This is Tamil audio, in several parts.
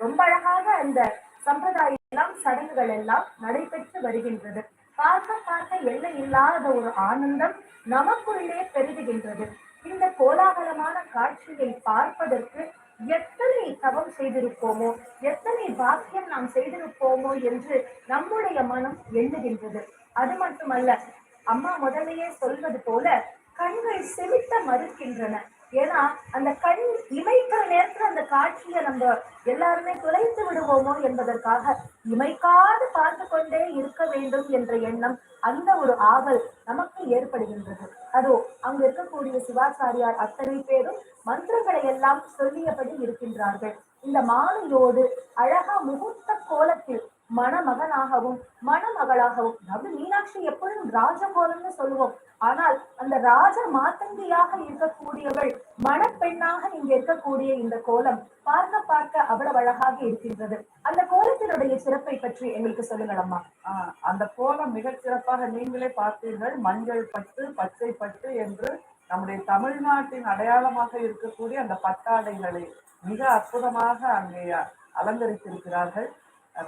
ரொம்ப அழகாக அந்த சம்பிரதாயம் எல்லாம் சடங்குகள் எல்லாம் நடைபெற்று வருகின்றது. பார்க்க பார்க்க எல்லை இல்லாத ஒரு ஆனந்தம் நமக்குள்ளே பெருகுகின்றது. இந்த கோலாகலமான காட்சியை பார்ப்பதற்கு எத்தனை தவம் செய்திருப்போமோ எத்தனை பாக்கியம் நாம் செய்திருப்போமோ என்று நம்முடைய மனம் எண்ணுகின்றது. அது மட்டுமல்ல அம்மா முதலையே சொல்வது போல கண்கள் செவித்த மறுக்கின்றன. ஏன்னா அந்த கண் இமைக்கிற நேரத்துல அந்த காட்சியை நம்ம எல்லாருமே துளைத்து விடுவோமோ என்பதற்காக இமைக்காது பார்த்து கொண்டே இருக்க வேண்டும் என்ற எண்ணம் அந்த ஒரு ஆவல் நமக்கு ஏற்படுகின்றது. அதோ அங்கு இருக்கக்கூடிய சிவாச்சாரியார் அத்தனை பேரும் மந்திரங்களை எல்லாம் சொல்லியபடி இருக்கின்றார்கள். இந்த மாலையோடு அழகா முகூர்த்த கோலத்தில் மணமகனாகவும் மணமகளாகவும் அதாவது மீனாட்சி எப்பொழுதும் ராஜகோலம்னு சொல்லுவோம். ஆனால் அந்த ராஜ மாத்தங்கியாக இருக்கக்கூடியவள் மணப்பெண்ணாக இங்க இருக்கக்கூடிய இந்த கோலம் பார்க்க பார்க்க அவ்வளவு அழகாக இருக்கின்றது. அந்த கோலத்தினுடைய சிறப்பை பற்றி எங்களுக்கு சொல்லுங்கள் அம்மா. ஆஹ் அந்த கோலம் மிக சிறப்பாக நீங்களே பார்த்தீர்கள். மஞ்சள் பட்டு பச்சை பட்டு என்று நம்முடைய தமிழ்நாட்டின் அடையாளமாக இருக்கக்கூடிய அந்த பட்டாடைகளை மிக அற்புதமாக அங்கே அலங்கரித்திருக்கிறார்கள்.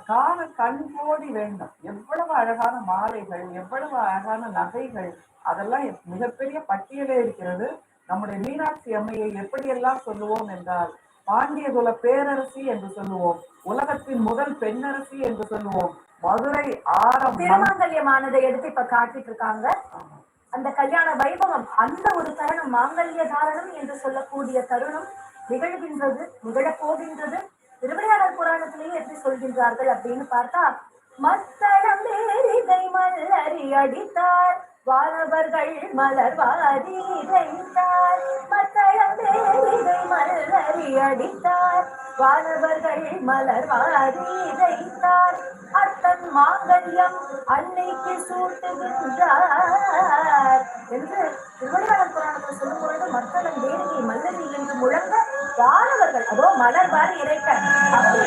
காண கண் கோடி வேண்டும். எவ்வளவு அழகான மாலைகள் எவ்வளவு அழகான நகைகள் அதெல்லாம் மிகப்பெரிய பட்டியலே இருக்கிறது. நம்முடைய மீனாட்சி அம்மையை எப்படியெல்லாம் சொல்லுவோம் என்றால் பாண்டியகுல பேரரசி என்று சொல்லுவோம் உலகத்தின் முதல் பெண்ணரசி என்று சொல்லுவோம் மதுரை ஆரம் திருமாங்கல்யமானதை எடுத்து இப்ப காட்டிட்டு இருக்காங்க. அந்த கல்யாண வைபவம் அந்த ஒரு தருணம் மாங்கல்ய தாரணம் என்று சொல்லக்கூடிய தருணம் நிகழ்கின்றது நிகழப் போகின்றது திருவிளையாடல் புராணத்திலேயே எப்படி சொல்கின்றார்கள் அப்படின்னு பார்த்தா மத்தளம் மேரிதை மல்லறி அடித்தார் வானவர்கள் மலர் வாரி தைத்தார் மத்தளம் மேரிதை மல்லறி அடித்தார் வானவர்கள் மலர் வாரி தைத்தார் அத்தன் மாங்கல்யம் அன்னைக்கு சூட்டுகின்றார் என்று அதோ மலர் வாரி இறைக்க அப்படி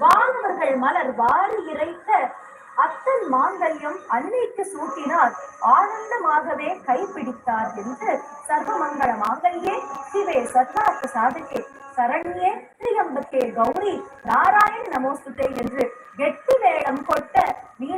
வானவர்கள் மலர் வாரி இறைத்த அத்தன் மாங்கல்யம் அன்னைக்கு சூட்டினார். ஆனந்தமாகவே கைப்பிடித்தார் என்று சர்வமங்கள மாங்கல்யே சிவே சர்வார்த்த சாதகே சரண்யே திரியம்பகே கௌரி நாராயண நமோஸ்துதே என்று வெட்டி வேடம் கொட்ட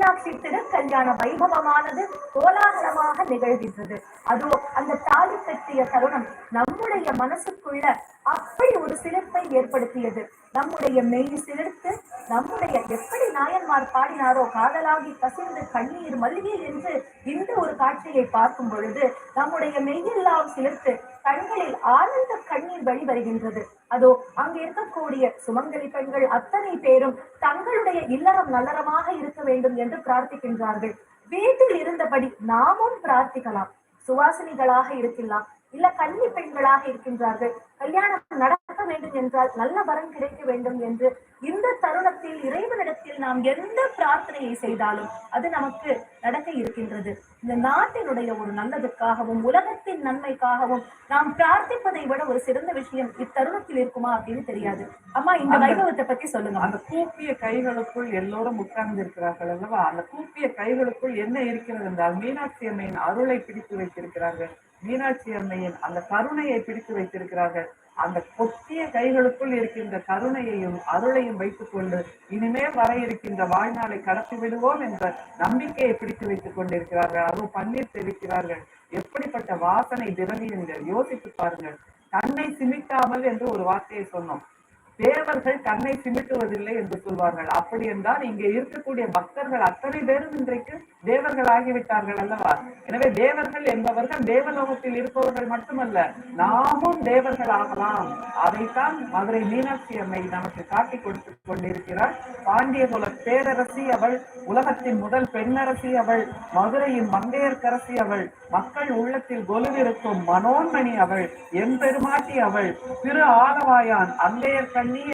மீனாட்சி திருக்கல்யாண வைபவமானது கோலாகலமாக நிகழ்கின்றது. அதோ அந்த தாலி கட்டிய தருணம் நம்முடைய மனசுக்குள்ள அப்படி ஒரு சிலிர்ப்பை ஏற்படுத்தியது. நம்முடைய மெய் சிலிர்த்து நம்முடைய எப்படி நாயன்மார் பாடினாரோ காதலாகி கசிந்து கண்ணீர் மல்லிகை என்று இந்த ஒரு காட்சியை பார்க்கும் பொழுது நம்முடைய மெய்யெல்லாம் சிலிர்த்து கண்களில் ஆனந்த கண்ணீர் வெளிவருகின்றது அதோ அங்கு இருக்கக்கூடிய சுமங்கலி பெண்கள் அத்தனை பேரும் தங்களுடைய இல்லறம் நல்லறமாக இருக்க வேண்டும் என்று பிரார்த்திக்கின்றார்கள். வீட்டில் இருந்தபடி நாமும் பிரார்த்திக்கலாம். சுவாசினிகளாக இருக்கலாம். இல்ல கல்வி பெண்களாக இருக்கின்றார்கள். கல்யாணம் நடக்க வேண்டும் என்றால் நல்ல வரம் கிடைக்க வேண்டும் என்று இந்த தருணத்தில் இறைவனிடத்தில் நாம் எந்த பிரார்த்தனையை செய்தாலும் அது நமக்கு நடக்க இருக்கின்றது. இந்த நாட்டினுடைய ஒரு நல்லதுக்காகவும் உலகத்தின் நன்மைக்காகவும் நாம் பிரார்த்திப்பதை விட ஒரு சிறந்த விஷயம் இத்தருணத்தில் இருக்குமா அப்படின்னு தெரியாது. அம்மா இந்த வைபவத்தை பத்தி சொல்லுங்க. அந்த கூப்பிய கைகளுக்குள் எல்லோரும் உட்கார்ந்து இருக்கிறார்கள் அல்லவா? அந்த கூப்பிய கைகளுக்குள் என்ன இருக்கிறது என்றால் மீனாட்சி அம்மையின் அருளை பிடித்து வைத்திருக்கிறார்கள். மீனாட்சி அம்மையின் அந்த கருணையை பிடித்து வைத்திருக்கிறார்கள். அந்த கொத்திய கைகளுக்குள் இருக்கின்ற கருணையையும் அருளையும் எல்லாரையும் வைத்துக் கொண்டு இனிமே வர இருக்கின்ற வாழ்நாளை கடத்தி விடுவோம் என்ற நம்பிக்கையை பிடித்து வைத்துக் கொண்டிருக்கிறார்கள். அதுவும் பன்னீர் தெரிவிக்கிறார்கள் எப்படிப்பட்ட வாசனை திரவியங்கள் யோசித்து பாருங்கள். கண்ணை சிமிட்டாமல் என்று ஒரு வார்த்தையை சொன்னோம். தேவர்கள் கண்ணை சிமிட்டுவதில்லை என்று சொல்வார்கள். அப்படி என்றால் இங்கே இருக்கக்கூடிய பக்தர்கள் அத்தனை பேரும் இன்றைக்கு தேவர்கள் ஆகிவிட்டார்கள் அல்லவா? எனவே தேவர்கள் என்பவர்கள் தேவலோகத்தில் இருப்பவர்கள் மட்டுமல்ல நாமும் தேவர்கள் ஆகலாம் அதைத்தான் மதுரை மீனாட்சி அம்மை நமக்கு காட்டிக் கொடுத்து கொண்டிருக்கிறார். பாண்டியகுல பேரரசி அவள் உலகத்தின் முதல் பெண்ணரசி அவள் மதுரையின் மங்கையர்க்கரசி அவள் மக்கள் உள்ளத்தில் கொலுவிருக்கும் மனோன்மணி அவள் எம்பெருமாட்டி அவள் திரு ஆலவாயான் அந்தையர் கண்ணி